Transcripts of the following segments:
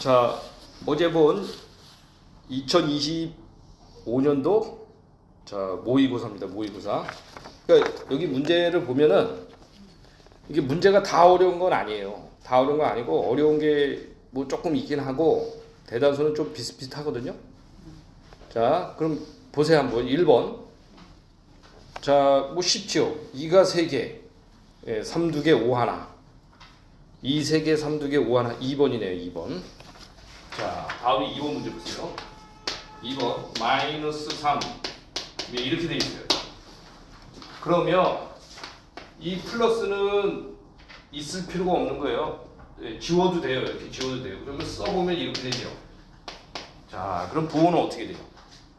자, 어제 본 2025년도 자, 모의고사입니다. 모의고사. 그러니까 여기 문제를 보면은 이게 문제가 다 어려운 건 아니에요. 다 어려운 건 아니고 어려운 게 뭐 조금 있긴 하고 대다수는 좀 비슷비슷하거든요. 자, 그럼 보세요 한번 1번. 자, 뭐 쉽죠. 2가 3개, 예, 3 2개, 5 하나. 2 3개, 3 2개, 5 하나. 2번이네요. 2번. 자, 다음에 2번 문제 보세요. 2번 마이너스 3 네, 이렇게 돼 있어요. 그러면 이 플러스는 있을 필요가 없는 거예요. 예, 지워도 돼요. 이렇게 지워도 돼요. 그러면 써보면 이렇게 되죠. 자, 그럼 부호는 어떻게 돼요?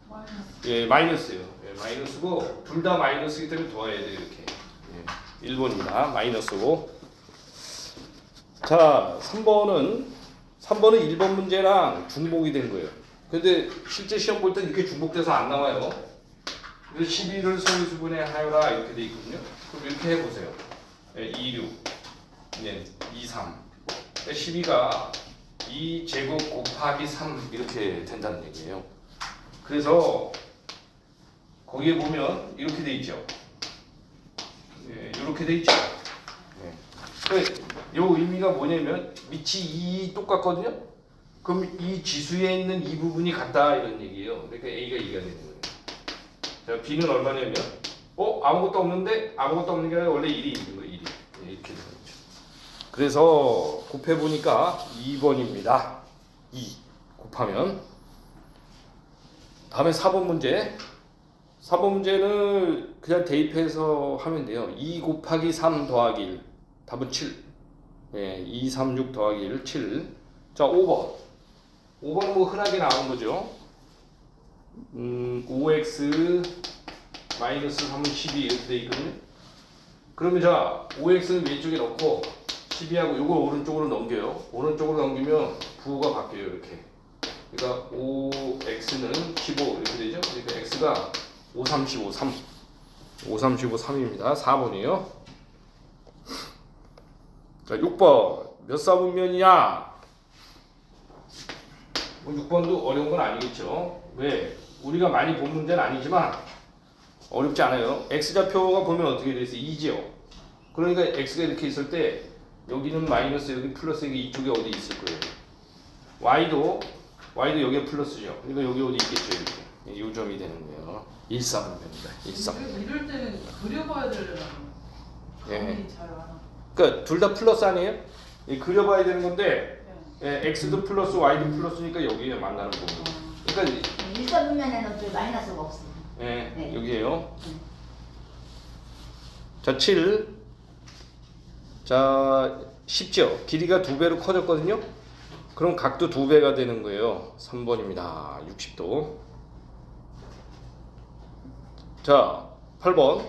마이너스. 예, 마이너스예요. 예, 마이너스고 둘 다 마이너스이기 때문에 더해야 돼요. 이렇게. 예, 1번입니다. 마이너스고. 자, 3번은 3번은 1번 문제랑 중복이 된 거예요. 근데 실제 시험 볼때 이렇게 중복돼서 안 나와요. 그래서 12를 소수분해 하여라 이렇게 돼 있거든요. 그럼 이렇게 해 보세요. 예, 2, 6, 네, 2, 3. 12가 2 제곱 곱하기 3 이렇게 된다는 얘기예요. 그래서 거기에 보면 이렇게 돼 있죠. 예, 이렇게 돼 있죠. 예. 그, 요 의미가 뭐냐면 밑이 2 똑같거든요. 그럼 이 지수에 있는 이 부분이 같다 이런 얘기예요. 그러니까 A가 2가 되는 거예요. 자, B는 얼마냐면 어 아무것도 없는데 아무것도 없는 게 아니라 원래 1이 있는 거예요. 1이 예, 이렇게 되는 거죠. 그래서 곱해 보니까 2번입니다. 2 곱하면 다음에 4번 문제. 4번 문제는 그냥 대입해서 하면 돼요. 2 곱하기 3 더하기 1. 답은 7. 예, 2, 3, 6 더하기 1, 7. 자, 5번. 5번 뭐 흔하게 나오는 거죠. 음, 5x 마이너스 3은 12 이렇게 돼 있거든요. 그러면 자, 5x는 왼쪽에 넣고 12하고 이걸 오른쪽으로 넘겨요. 오른쪽으로 넘기면 부호가 바뀌어요, 이렇게. 그러니까 5x는 15 이렇게 되죠. 그러니까 x가 5, 35, 3. 5, 35, 3입니다. 4번이에요. 자, 6번. 몇 사분면이야? 뭐 6번도 어려운 건 아니겠죠. 왜? 우리가 많이 본 문제는 아니지만 어렵지 않아요. x좌표가 보면 어떻게 돼 있어요? 2죠. 그러니까 x가 이렇게 있을 때 여기는 마이너스 여기 플러스 여기 이쪽에 어디 있을 거예요. y도 y도 여기에 플러스죠. 그러니까 여기 어디 있겠죠 이렇게. 이 점이 되는 거예요. 1사분면입니다. 1사. 이럴- 이럴 때는 그려봐야 되려나. 예. 감이 잘 안. 와. 그러니까 둘 다 플러스 아니에요? 이 그려봐야 되는 건데 네. 예, x도 플러스 y도 플러스니까 여기에 만나는 거고. 어. 그러니까 일사분면에는 또 마이너스가 없어. 예, 네. 여기에요. 자, 7. 자, 쉽죠? 길이가 두 배로 커졌거든요? 그럼 각도 두 배가 되는 거예요. 3번입니다. 60도. 자, 8번.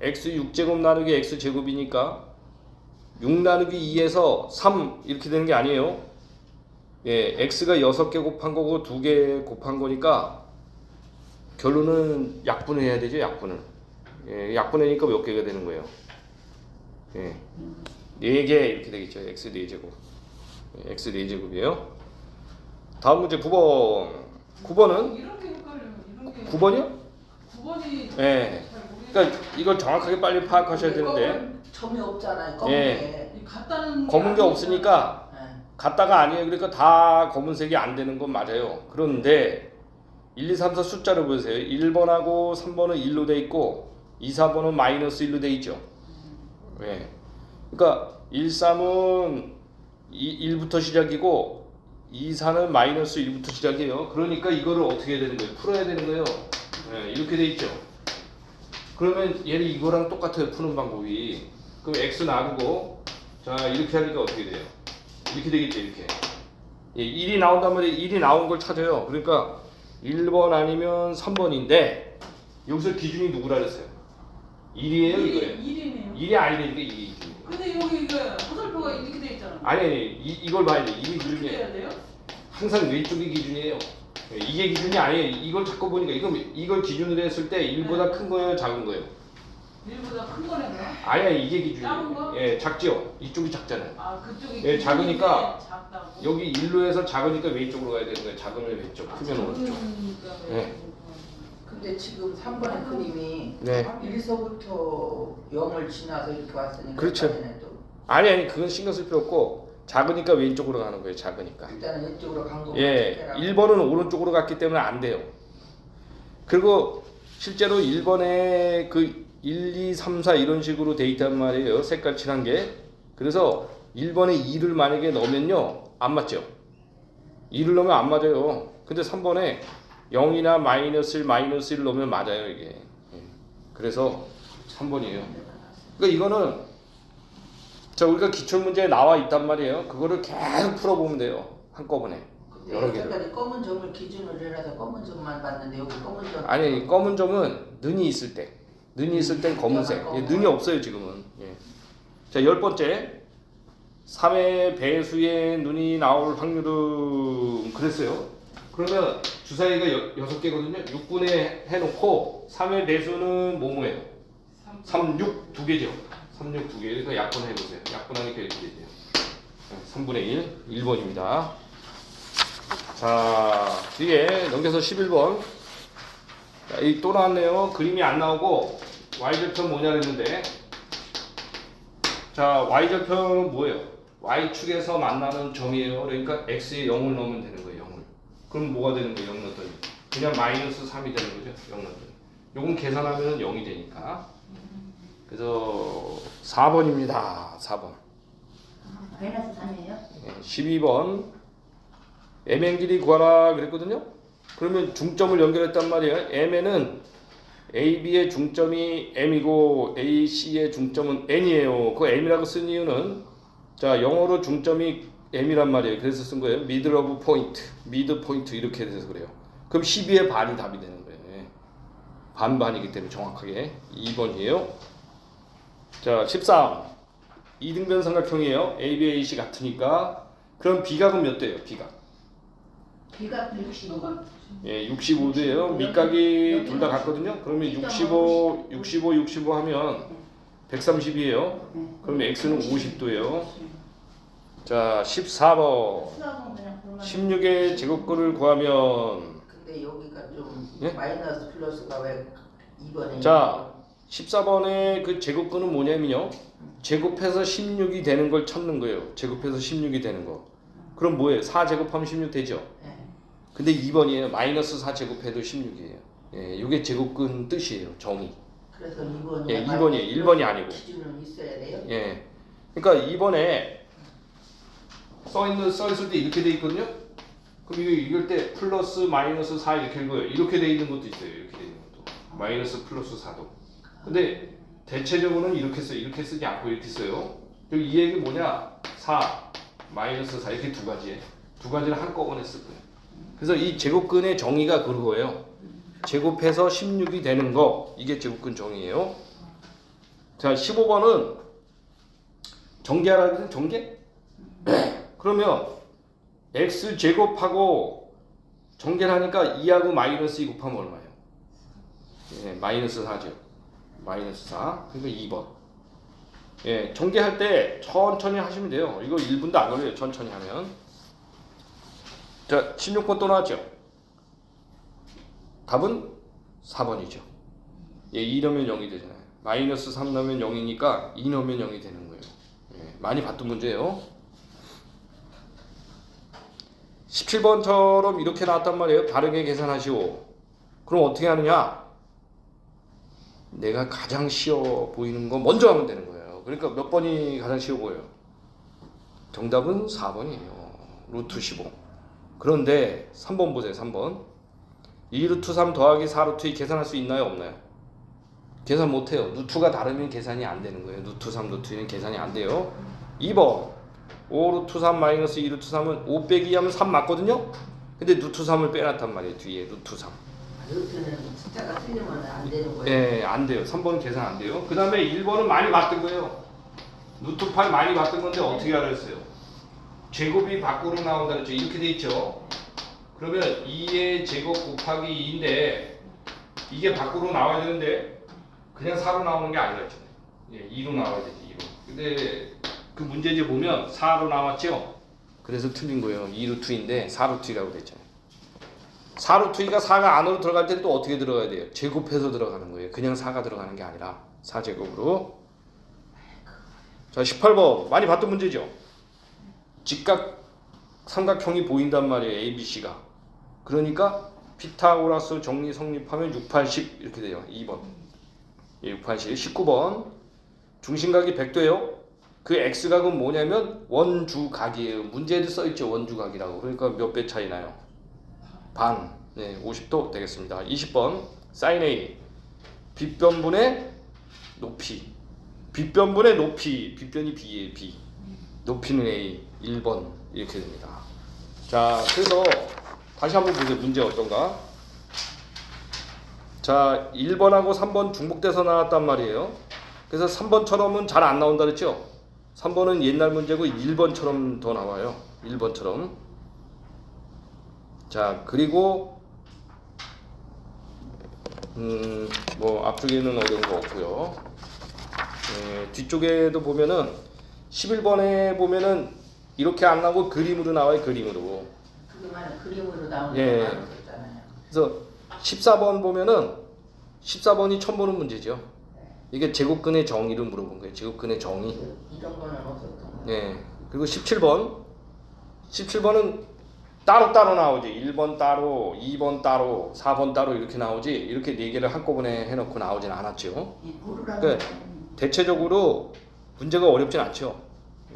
x 6제곱 나누기 x 제곱이니까 6 나누기 2에서 3 이렇게 되는 게 아니에요. 예, x가 6개 곱한 거고 2개 곱한 거니까 결론은 약분해야 되죠, 약분을. 예, 약분하니까 몇 개가 되는 거예요? 예. 4개 이렇게 되겠죠. x 4제곱. 예, x 4제곱이에요. 다음 문제 9번. 9번은 이렇게 헷갈려요. 이런 게 9번이요? 9번이 예. 그러니까 이걸 정확하게 빨리 파악하셔야 되는데 점이 없잖아요. 검은 예. 게. 검은 게 아니니까. 없으니까 예. 같다가 아니에요. 그러니까 다 검은색이 안 되는 건 맞아요. 그런데 1, 2, 3, 4 숫자를 보세요. 1번하고 3번은 1로 돼 있고 2, 4번은 마이너스 1로 돼 있죠. 예. 그러니까 1, 3은 2, 1부터 시작이고 2, 4는 마이너스 1부터 시작이에요. 그러니까 이거를 어떻게 해야 되는 거예요? 풀어야 되는 거예요. 예, 이렇게 돼 있죠. 그러면 얘를 이거랑 똑같아요. 푸는 방법이. 그럼 x 나누고 자 이렇게 하니까 어떻게 돼요? 이렇게 되겠죠. 이렇게. 예, 1이 나온단 말이에요. 1이 나온 걸 찾아요. 그러니까 1번 아니면 3번인데 여기서 기준이 누구라 그랬어요? 1이에요, 이거예요? 1이네요. 1이 아니라니까 이게 기준이에요. 근데 여기 이거 화살표가 이렇게 돼 있잖아. 아니 아니 이, 이걸 봐야 돼. 이게 이렇게 기준이에요. 해야 돼요? 항상 왼쪽이 기준이에요. 예, 이게 기준이 아니에요. 이걸 자꾸 보니까 이거 이걸 기준으로 했을 때 1보다 큰 거예요, 작은 거예요? 일보다 큰 거네 그럼? 아니야 이게 작은 기준이에요. 거? 예, 작죠. 이쪽이 작잖아요. 아 그쪽이 예, 작으니까 작다고? 여기 일로에서 작으니까 왼쪽으로 가야 되는 거예요. 작으면 왼쪽, 아, 크면 오른쪽. 작으니까 예. 왼쪽으로. 근데 지금 3번의 그림이 네. 1서부터 0을 지나서 이렇게 왔으니까 그렇죠. 이번에는 또 아니 아니 그건 신경 쓸 필요 없고 작으니까 왼쪽으로 가는 거예요. 작으니까. 일단은 이쪽으로 강도 예, 1번은 오른쪽으로 갔기 때문에 안 돼요. 그리고 실제로 1번에 그 1, 2, 3, 4 이런 식으로 돼 있단 말이에요. 색깔 칠한 게. 그래서 1번에 2를 만약에 넣으면요. 안 맞죠. 2를 넣으면 안 맞아요. 근데 3번에 0이나 마이너스 1, 마이너스 1을 넣으면 맞아요, 이게. 예. 그래서 3번이에요. 그러니까 이거는 자, 우리가 기출 문제에 나와 있단 말이에요. 그거를 계속 풀어보면 돼요. 한꺼번에. 여러 개를. 검은 점을 기준으로 해놔서 검은 점만 봤는데 여기 검은 점 아니 검은 점은 눈이 있을 때 눈이 있을 땐 검은색. 예, 눈이 없어요 지금은. 예. 자 열 번째. 3의 배수의 눈이 나올 확률은 그랬어요. 그러면 주사위가 여, 6개거든요. 6분의 해놓고 3의 배수는 뭐뭐예요? 3, 6두 개죠. 3, 6두 개. 그러니까 약분 해보세요. 약분하니까 이렇게 되죠 네, 3분의 1 1번입니다. 자 뒤에 넘겨서 11번. 자, 이 또 나왔네요. 그림이 안 나오고 y절편 뭐냐 그랬는데 자 y절편은 뭐예요? y축에서 만나는 점이에요. 그러니까 x에 0을 넣으면 되는 거예요. 0을. 그럼 뭐가 되는 거예요? 0 넣었더니 그냥 마이너스 3이 되는 거죠. 0 넣었더니 요건 계산하면 0이 되니까 그래서 4번입니다. 4번 마이너스 3이에요? 12번 mn 길이 구하라 그랬거든요. 그러면 중점을 연결했단 말이에요. mn은 AB의 중점이 m이고 AC의 중점은 n이에요. 그 m이라고 쓴 이유는 자 영어로 중점이 m이란 말이에요. 그래서 쓴 거예요. middle of point, mid point 이렇게 돼서 그래요. 그럼 12의 반이 답이 되는 거예요. 반반이기 때문에 정확하게 2번이에요. 자 13. 이등변 삼각형이에요. AB, AC 같으니까 그럼 비각은 몇 대예요? 비각. 비가 65 예, 65도예요. 밑각이 둘 다 같거든요. 그러면 65, 65, 65 하면 130이에요. 그러면 x는 50도예요. 자, 14번. 수학은 그냥 볼만 16의 제곱근을 구하면 근데 여기가 좀 예? 마이너스 플러스가 왜 2번에 자, 14번의 그 제곱근은 뭐냐면요. 제곱해서 16이 되는 걸 찾는 거예요. 제곱해서 16이 되는 거. 그럼 뭐예요? 4 제곱하면 16 되죠? 네. 근데 2번이에요. 마이너스 4제곱해도 16이에요. 예, 이게 제곱근 뜻이에요. 정의. 그래서 2번이 예, 2번이에요. 1번이 아니고. 기준은 있어야 돼요? 예. 그러니까 이번에 써 있는 써 있을 때 이렇게 돼 있거든요. 그럼 이거 읽을 때 플러스 마이너스 4 이렇게 읽어요. 이렇게 돼 있는 것도 있어요. 이렇게 돼 있는 것도. 마이너스 플러스 4도. 근데 대체적으로는 이렇게 써 이렇게 쓰지 않고 이렇게 써요. 그리고 이 얘기 뭐냐? 4 마이너스 4 이렇게 두 가지에 두 가지를 한꺼번에 쓸 거예요. 그래서 이 제곱근의 정의가 그거예요. 제곱해서 16이 되는 거 이게 제곱근 정의예요. 자, 15번은 정계하라 그래서 정계? 그러면 x 제곱하고 정계를 하니까 2하고 마이너스 2 곱하면 얼마예요? 예, 마이너스 4죠. 마이너스 4. 그러니까 2번. 예, 정계할 때 천천히 하시면 돼요. 이거 1분도 안 걸려요. 천천히 하면. 자, 16번 또 나왔죠? 답은 4번이죠. 예, 2 넣으면 0이 되잖아요. 마이너스 3 넣으면 0이니까 2 넣으면 0이 되는 거예요. 예, 많이 봤던 문제예요. 17번처럼 이렇게 나왔단 말이에요. 다르게 계산하시오. 그럼 어떻게 하느냐? 내가 가장 쉬워 보이는 거 먼저 하면 되는 거예요. 그러니까 몇 번이 가장 쉬워 보여요? 정답은 4번이에요. 루트 15. 그런데 3번 보세요. 3번. 2루트 3 더하기 4루트 2 계산할 수 있나요? 없나요? 계산 못해요. 루트가 다르면 계산이 안 되는 거예요. 루트 3, 루트 2는 계산이 안 돼요. 2번 5루트 3 마이너스 2루트 3은 5 빼기 하면 3 맞거든요? 근데 루트 3을 빼놨단 말이에요. 뒤에 루트 3. 루트는 숫자가 틀리면 안 되는 거예요? 예, 안 돼요. 3번은 계산 안 돼요. 그 다음에 1번은 많이 봤던 거예요. 루트 8 많이 봤던 건데 어떻게 알았어요? 제곱이 밖으로 나온다 그랬죠. 이렇게 돼 있죠. 그러면 2의 제곱 곱하기 2인데 이게 밖으로 나와야 되는데 그냥 4로 나오는 게 아니라 했잖아요. 예, 2로 나와야 되지 2로. 근데 그 문제지 보면 4로 나왔죠. 그래서 틀린 거예요. 2루트인데 4루트라고 됐잖아요. 4루트가 4가 안으로 들어갈 때는 또 어떻게 들어가야 돼요? 제곱해서 들어가는 거예요. 그냥 4가 들어가는 게 아니라 4제곱으로. 자, 18번 많이 봤던 문제죠. 직각 삼각형이 보인단 말이에요. ABC가. 그러니까 피타고라스 정리 성립하면 6, 80 이렇게 돼요. 2번. 예, 6, 80. 19번. 중심각이 100도예요. 그 x각은 뭐냐면 원주각이에요. 문제에도 써 있죠. 원주각이라고. 그러니까 몇 배 차이 나요? 반. 네, 50도 되겠습니다. 20번. 사인 A. 빗변분의 높이. 빗변분의 높이. 빗변이 B예요. B. 높이는 A. 1번. 이렇게 됩니다. 자, 그래서 다시 한번 보세요. 문제 어떤가? 자, 1번하고 3번 중복돼서 나왔단 말이에요. 그래서 3번처럼은 잘 안 나온다 그랬죠? 3번은 옛날 문제고 1번처럼 더 나와요. 1번처럼. 자, 그리고 음, 뭐 앞쪽에는 어려운 거 없고요. 예, 뒤쪽에도 보면은 11번에 보면은 이렇게 안 나오고 그림으로 나와요. 그림으로. 만약 그림으로 나오는 예. 거. 그래서 14번 보면은 14번이 처음 보는 문제죠. 이게 제곱근의 정의를 물어본 거예요. 제곱근의 정의. 그 이런 거는 없었던 거. 예. 그리고 17번. 17번은 따로따로 나오지. 1번 따로, 2번 따로, 4번 따로 이렇게 나오지. 이렇게 네 개를 한꺼번에 해놓고 나오진 않았죠. 그- 거는 대체적으로 문제가 어렵진 않죠.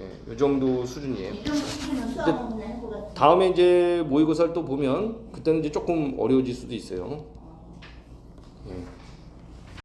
예, 이 정도 수준이에요. 이런 수준은 써먹는 행보가 다음에 이제 모의고사를 또 보면 그때는 이제 조금 어려워질 수도 있어요. 예.